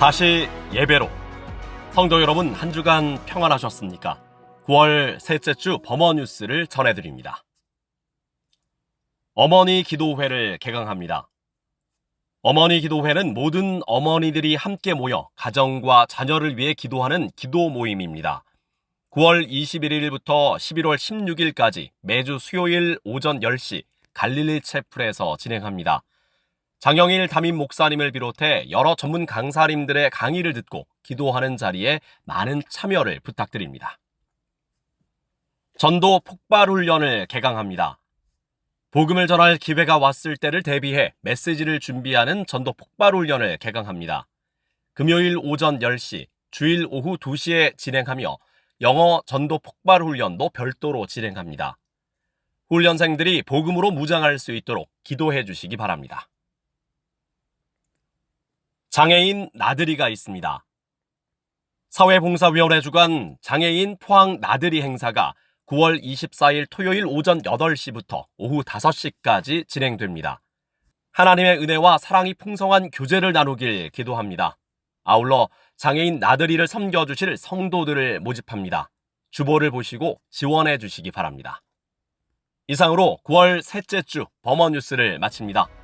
다시 예배로. 성도 여러분, 한 주간 평안하셨습니까? 9월 셋째 주 범어 뉴스를 전해드립니다. 어머니 기도회를 개강합니다. 어머니 기도회는 모든 어머니들이 함께 모여 가정과 자녀를 위해 기도하는 기도 모임입니다. 9월 21일부터 11월 16일까지 매주 수요일 오전 10시 갈릴리 채플에서 진행합니다. 장영일 담임 목사님을 비롯해 여러 전문 강사님들의 강의를 듣고 기도하는 자리에 많은 참여를 부탁드립니다. 전도 폭발 훈련을 개강합니다. 복음을 전할 기회가 왔을 때를 대비해 메시지를 준비하는 전도 폭발 훈련을 개강합니다. 금요일 오전 10시, 주일 오후 2시에 진행하며 영어 전도 폭발 훈련도 별도로 진행합니다. 훈련생들이 복음으로 무장할 수 있도록 기도해 주시기 바랍니다. 장애인 나들이가 있습니다. 사회봉사위원회 주관 장애인 포항 나들이 행사가 9월 24일 토요일 오전 8시부터 오후 5시까지 진행됩니다. 하나님의 은혜와 사랑이 풍성한 교제를 나누길 기도합니다. 아울러 장애인 나들이를 섬겨주실 성도들을 모집합니다. 주보를 보시고 지원해 주시기 바랍니다. 이상으로 9월 셋째 주 범어 뉴스를 마칩니다.